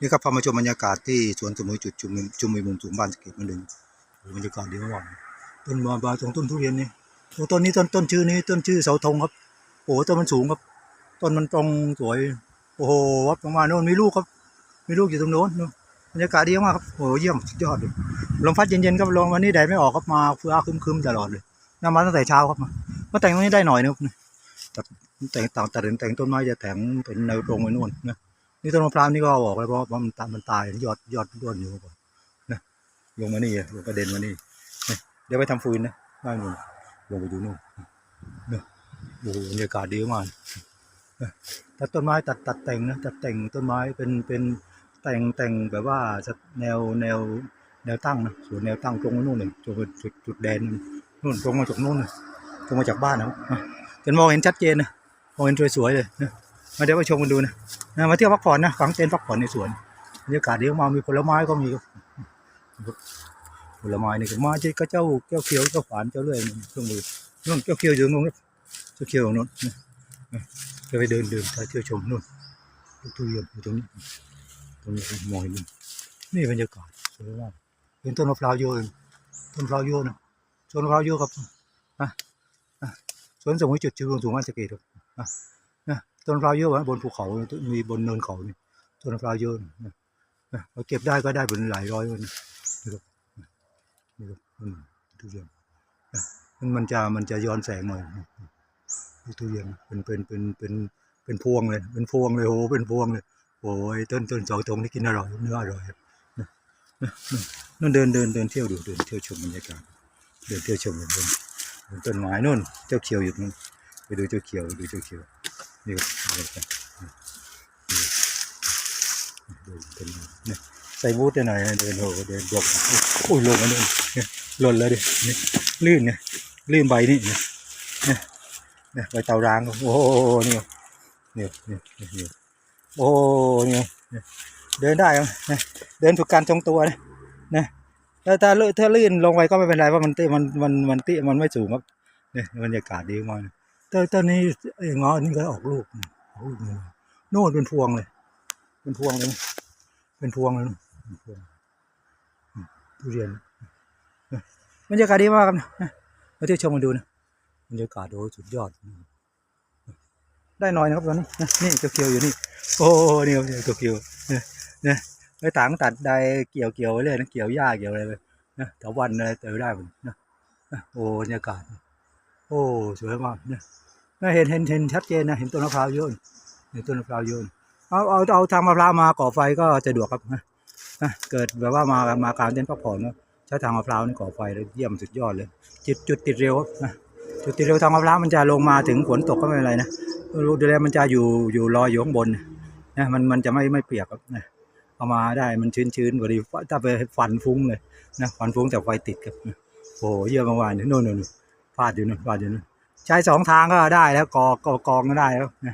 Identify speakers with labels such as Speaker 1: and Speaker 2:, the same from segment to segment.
Speaker 1: นี่ครับพามาชมบรรยากาศที่สวนสมุยจุดจุมนุมจุมมุยมุมสูงบ้านสะเก็ดมันดึงบรรยากาศดีมากต้นมาบาตรงต้นทุเรียนนี่ต้นนี้ต้นต้นชื่อนี้ต้นชื่อเสาธงครับโอ้ต้นมันสูงครับ ต้นมันตรงสวยโอ้โหวัดประมาณโน่นมีลูกครับ มีลูกอยู่ตรงโน้นบรรยากาศดีมากครับโอ้เยี่ยมยอดเลยลมพัดเย็นๆครับลมวันนี้แดดไม่ออกครับมาฟ้าคึมๆตลอดเลยน่ามาตั้งแต่เช้าครับมาแต่งตรงนี้ได้หน่อยนึงแต่งต่างแต่งแต่งต้นไม้จะแต่งเป็นแนวตรงไปนู่นนะ นี่ต้นมะพร้าวนี่ก็เอาออกแล้วเพราะว่ามันตายมันตายยอดยอดด้วนอยู่ก่อนนะลงมานี่ลงกระเด็นมานี่เดี๋ยวไปทำฟืนนะบ้านนู่นลงไปดูนู่นเนะโอ้โหบรรยากาศดีมากนะตัดต้นไม้ตัดตัดแต่งนะตัดแต่งต้นไม้เป็นเป็นแต่งแต่งแบบว่าจะแนวแนวแนวตั้งนะส่วนแนวตั้งตรงมานู่นเลยตรงไปจุดจุดแดนนู่นตรงมาจากนู่นตรงมาจากบ้านนะนะจนมองเห็นชัดเจนนะมองเห็นสวยๆเลยนะ เดี๋ยวไปชมกันดูนะมาเที่ยวพักผ่อนนะฝังเต็นท์พักผ่อนในสวนบรรยากาศดีมากมีผลไม้ก็มีผลไม้นี่ก็มาที่ก็เจ้าเจ้าเขียวเจ้าฝานเจ้าเลื่อยเครื่องมือนู่นเจ้าเขียวอยู่ตรงนู้นเจ้าเขียวตรงนู้นจะไปเดินเดินไปเที่ยวชมนู่นลูกทุเรียนอยู่ตรงนี้ตรงนี้มองเห็นนู่นี่บรรยากาศสวยมากเห็นต้นมะพร้าวเยอะเลยต้นมะพร้าวเยนะต้นมะพร้าวเยอะครับอะอะสวนสมุยจุดชื่อสูงมากสะเกดครับอะ ต้นมะพร้าวเยอะวะบนภูเขา มีบนเนินเขานี่ต้นมะพร้าวเยอะนะเราเก็บได้ก็ได้เป็นหลายร้อยนนี่ครับนี่ครับทุเรียนมันมันจะมันจะย้อนแสงหน่อยทุเรียนเป็นเป็นเป็นเป็นเป็นพวงเลย เป็นพวงเลยโอ้โหเป็นพวงเลยโอ้ยต้นต้นเสาตรงนี่กินอร่อยเนื้ออร่อยนั่นเดินเดินเดินเที่ยวดูเดินเที่ยวชมบรรยากาศเดินเที่ยวชมบนบนบนต้นไม้นู่นเจ้าเขียวอยู่นู้นไปดูเจ้าเขียวดูเจ้าเขียว นี่ก็เดินกันดินเป็นเนี่ยใส่บูทได้หน่อยนเดินโหเดินยกโอ้ยลงมาเนี่ยเนี่ยหล่นแล้วดิเนี่ยลื่นเนี่ยลื่นใบนี่เนี่ยเนี่ยใบเตารางโอ้โหเนี่ยเนี่ยเนี่ยเนี่โอ้โหเนี่ยเดินได้เนี่ยเดินถูกการทรงตัวนะนะถ้าถ้าลื่นถ้าลื่นลงไปก็ไม่เป็นไรเพราะมันเตี้ยมันมันมันเตี้ยมันไม่สูงครับเนี่ยบรรยากาศดีมาก ต้นต้นนี้ไอ้เงาะนี่ก็ออกลูกออกลูกโน่นเป็นพวงเลย เป็นพวงเลย เป็นพวงเลยนะเป็นพวงทุเรียนบรรยากาศดีมากครับนะมาเที่ยวชมมาดูนะบรรยากาศโอ้สุดยอด ได้หน่อยนะครับตอนนี้นะนี่เขียวอยู่นี่ โอ้นี่ครับเขียวเนี่ยเนี่ยไอ้ถังตัดได้เกี่ยวเกี่ยวไว้เลยนะเกี่ยวหญ้าเกี่ยวอะไรเลยนะแต่วันอะไรเตอได้หมดนะนะโอ้บรรยากาศ โอ้สวยมากเนี่ยเห็นเห็นเห็นชัดเจนนะเห็นต้นมะพร้าวเยอะเห็นต้นมะพร้าวเยอะเอาเอาเอาทางมะพร้าวมาก่อไฟก็สะดวกครับนะเกิดแบบว่ามามากลางเต็นพักผ่อนใช้ทางมะพร้าวนี่ก่อไฟเลยเยี่ยมสุดยอดเลย จุดจุดติดเร็วนะจุดติดเร็วทางมะพร้าวมันจะลงมาถึงฝนตกก็ไม่เป็นไรนะรู้ดูแลมันจะอยู่อยู่ลอยอยู่ข้างบนนะมันมันจะไม่ไม่เปียกครับนะเอามาได้มันชื้นชื้นพอดีถ้าไปฟันฟุ้งเลยนะฟันฟุ้งแต่ไฟติดครับโอ้เยี่ยมมื่อวานนี่โน่นโน่น ฟาดอยู่นู่นฟาดอยู่นู่นใช้สองทางก็ได้แล้วกอกอกองก็ได้แล้วน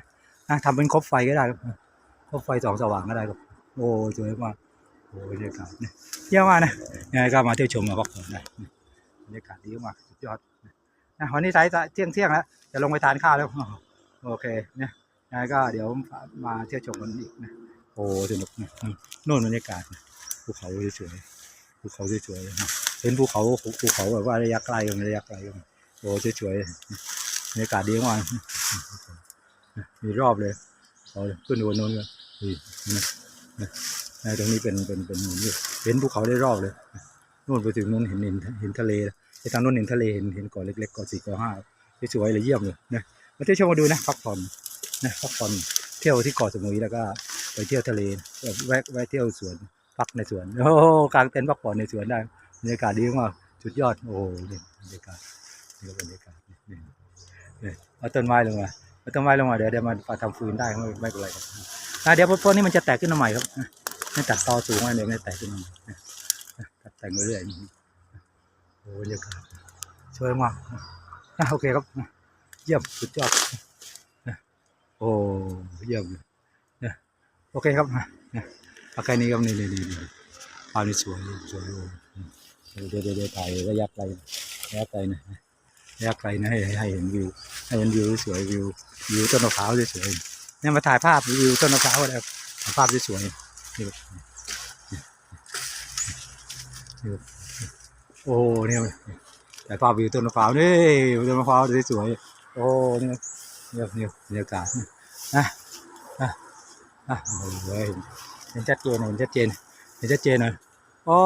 Speaker 1: ะทำเป็นคบไฟก็ได้ครับคบไฟสองสว่างก็ได้ครับโอ้สวยมากโอ้บรรยากาศเนี่ยเยี่ยมมากนะยังไงก็มาเที่ยวชมมาพักผ่อนได้บรรยากาศดีมากสุดยอดนะวันนี้สายเที่ยงเที่ยงแล้วจะลงไปทานข้าวแล้วโอเคเนี่ยยังไงก็เดี๋ยวมาเที่ยวชมกันอีกนะโอ้สนุกนะโน่นบรรยากาศภูเขาสวยภูเขาสวยๆนะเป็นภูเขาภูเขาแบบว่าระยะไกลกันระยะไกลกัน อ้สวยๆบรรยากาศดีมากมีรอบเลยเอาเลยขึ้นบนโน้นกันนี่ตรงนี้เป็นเป็นเป็นหมือนนี่เห็นภูเขาได้รอบเลยนู่นไปถึงนู้นเห็นเห็นเห็นทะเลไปทางนู้นเห็นทะเลเห็นเห็นเกาะเล็กๆเกาะสี่เกาะห้าสวยๆเลยเยี่ยมเลยนะมาเที่ยวชมมาดูนะพักผ่อนนะพักผ่อนเที่ยวที่เกาะสมุยแล้วก็ไปเที่ยวทะเลแวะแวะเที่ยวสวนพักในสวนโอ้กางเต็นท์พักผ่อนในสวนได้บรรยากาศดีมากสุดยอดโอ้นี่บรรยากาศ นี่ก็บรรยากาศนี่นี่นี่เอาต้นไม้ลงมาเอาต้นไม้ลงมาเดี๋ยวเดี๋ยวมันทำฟืนได้ไม่ไม่เป็นไรครับอะเดี๋ยวพวกนี้มันจะแตกขึ้นมาใหม่ครับนะนี่ตัดตอสูงมาเดี๋ยวมันแตกขึ้นมาตัดแต่งไปเรื่อยโอ้บรรยากาศสวยมากนะโอเคครับ เยี่ยมสุดยอดโอ้เยี่ยมเลยโอเคครับนะนะเอาแค่นี้ครับนี่นี่นี่นี่ภาพนี้สวยสวยโอ้เดี๋ยวเดี๋ยวเดี๋ยวถ่ายระยะไกลระยะไกลนะ ระยะไกลนะให้ให้เห็นวิวให้เห็นวิวสวยวิววิวต้นมะพร้าวสวยๆเนี่ยมาถ่ายภาพวิวต้นมะพร้าวอะไรครับถ่ายภาพสวยนี่ครับนี่โอ้เนี่ยแต่ภาพวิวต้นมะพร้าวนี่ต้นมะพร้าวสวยๆโอ้เนี่ครับนี่ครับนี่ครับรรยากาศนะอะอะโอ้เห็นชัดเจนเห็นชัดเจนเห็นชัดเจนหน่อยโอ้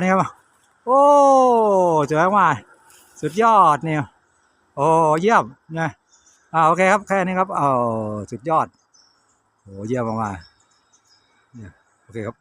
Speaker 1: เนี่ครับโอ้สวยมาก สุดยอดเนี่ยโอ้เยี่ยมนะอ่าโอเคครับแค่นี้ครับเออสุดยอดโอ้เยี่ยมมากๆเนี่ยโอเคครับ